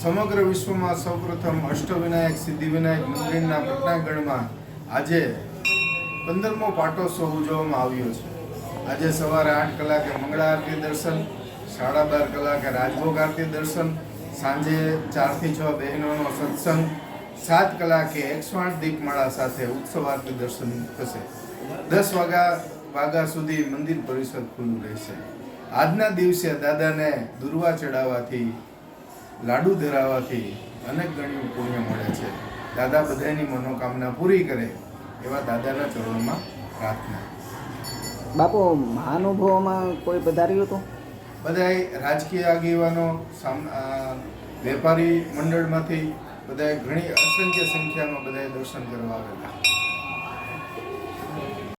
સમગ્ર વિશ્વમાં સૌપ્રથમ અષ્ટવિનાયક સિદ્ધિવિનાયક મંદિરના પ્રજ્ઞાગણમાં આજે પંદરમો પાટોત્સવ ઉજવવામાં આવ્યો છે. આજે સવારે આઠ કલાકે મંગળા આરતી દર્શન, સાડા બાર કલાકે રાજભોગ આરતી દર્શન, સાંજે ચારથી છ બહેનોનો સત્સંગ, સાત કલાકે એકસો દીપમાળા સાથે ઉત્સવ આરતી દર્શન થશે. દસ વાગ્યા વાગ્યા સુધી મંદિર પરિષદ ખુલ્લું રહેશે. આજના દિવસે દાદાને દુર્વા ચડાવવાથી, લાડુ ધરાવવાથી અનેક ગણ્યું પુણ્ય મળે છે. દાદા બધાની મનોકામના પૂરી કરે. એવા દાદાના ચરણમાં પ્રાર્થના. બાપુ મહાનુભાવોમાં કોઈ પધાર્યું હતું? બધાય રાજકીય આગેવાનો વેપારી મંડળમાંથી બધાએ ઘણી અસંખ્ય સંખ્યામાં બધાએ દર્શન કરવા આવેલા.